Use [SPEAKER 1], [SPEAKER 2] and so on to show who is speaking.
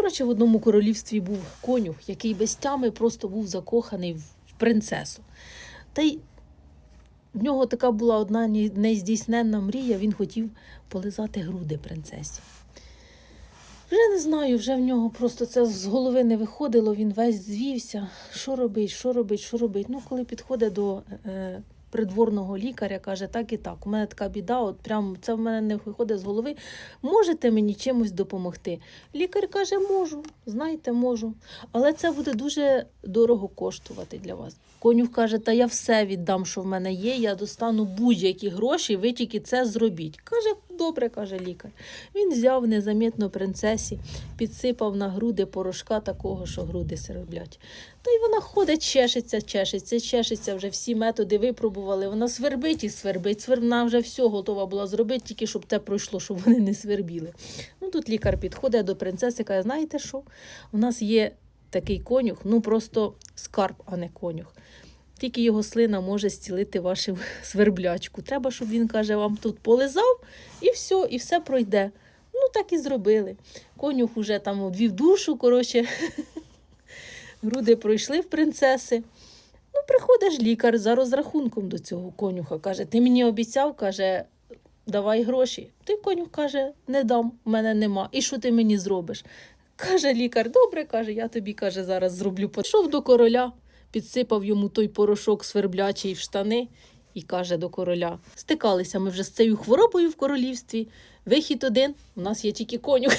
[SPEAKER 1] Коротше, в одному королівстві був конюх, який без тями просто був закоханий в принцесу. Та й в нього така була одна нездійсненна мрія, він хотів полизати груди принцесі. Вже не знаю, вже в нього просто це з голови не виходило, він весь звівся. Що робить, що робить, що робить. Ну, коли підходить до е, придворного лікаря, каже, так і так, у мене така біда, от прям це в мене не виходить з голови. Можете мені чимось допомогти? Лікар каже, можу, знаєте, можу. Але це буде дуже дорого коштувати для вас. Конюх каже, та я все віддам, що в мене є, я достану будь-які гроші, ви тільки це зробіть. Каже, добре, каже лікар. Він взяв незамітно принцесі, підсипав на груди порошка такого, що груди серблять. Та й вона ходить, чешеться, чешеться, чешеться, вже всі методи випробували. Вона свербить і свербить. Свер... Вона вже все готова була зробити, тільки щоб те пройшло, щоб вони не свербіли. Ну тут лікар підходить до принцеси, каже: знаєте що? У нас є такий конюх, ну просто скарб, а не конюх. Тільки його слина може зцілити вашу сверблячку. Треба, щоб він каже, вам тут полизав, і все, і все пройде. Ну, так і зробили. Конюх уже там одвів душу, коротше. Груди пройшли в принцеси. Ну, приходиш лікар за розрахунком до цього конюха. Каже, ти мені обіцяв, каже, давай гроші. Той конюх каже, не дам, в мене нема. І що ти мені зробиш? Каже лікар, добре, каже, я тобі каже, зараз зроблю. Пішов до короля, підсипав йому той порошок сверблячий в штани і каже до короля: стикалися ми вже з цією хворобою в королівстві. Вихід один, у нас є тільки конюх.